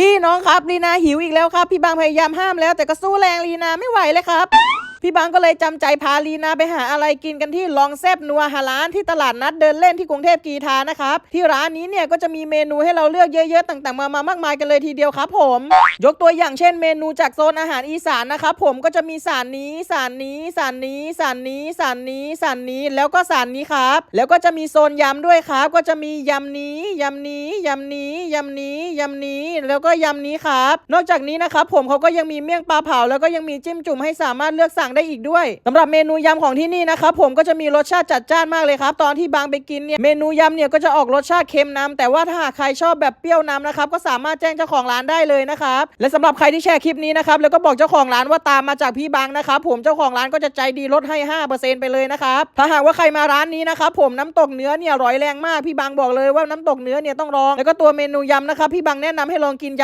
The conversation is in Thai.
พี่น้องครับลีนาหิวอีกแล้วครับ พี่บางพยายามห้ามแล้วแต่ก็สู้แรงลีนาไม่ไหวเลยครับ พี่บางก็เลยจำใจพาลีนาไปหาอะไรกินกันที่ลองแซบนัวหาร้านที่ตลาดนัดเดินเล่นที่กรุงเทพกีทานะครับที่ร้านนี้เนี่ยก็จะมีเมนูให้เราเลือกเยอะๆต่างๆมามามากมายกันเลยทีเดียวครับผม ยกตัวอย่างเช่นเมนูจากโซนอาหารอีสานนะครับผมก็จะมีสารนี้สารนี้สารนี้สารนี้สารนี้สารนี้แล้วก็สารนี้ครับ แล้วก็จะมีโซนยำด้วยครับ ก็จะมียำนี้ยำนี้ยำนี้ยำนี้ยำนี้ แล้วก็ยำนี้ครับ นอกจากนี้นะครับผมเขาก็ยังมีเมี่ยงปลาเผาแล้วก็ยังมีจิ้มจุ่มให้สามารถเลือกสั่งได้อีกด้วยสำหรับเมนูยำของที่นี่นะครับผมก็จะมีรสชาติจัดจ้านมากเลยครับ ตอนที่บางไปกินเนี่ยเมนูยำเนี่ยก็จะออกรสชาติเค็มนำแต่ว่าถ้าหากใครชอบแบบเปรี้ยวนำนะครับก็สามารถแจ้งเจ้าของร้านได้เลยนะครับและสำหรับใครที่แชร์คลิปนี้นะครับแล้วก็บอกเจ้าของร้านว่าตามมาจากพี่บางนะครับผมเจ้าของร้านก็จะใจดีลดให้ 5%ไปเลยนะครับถ้าหากว่าใครมาร้านนี้นะครับผมน้ำตกเนื้อเนี่ยร่อยแรงมากพี่บางบอกเลยว่าน้ำตกเนื้อเนี่ยต้องลองแล้วก็ตัวเมนูยำนะครับพี่บางแนะนำให้ลองกินย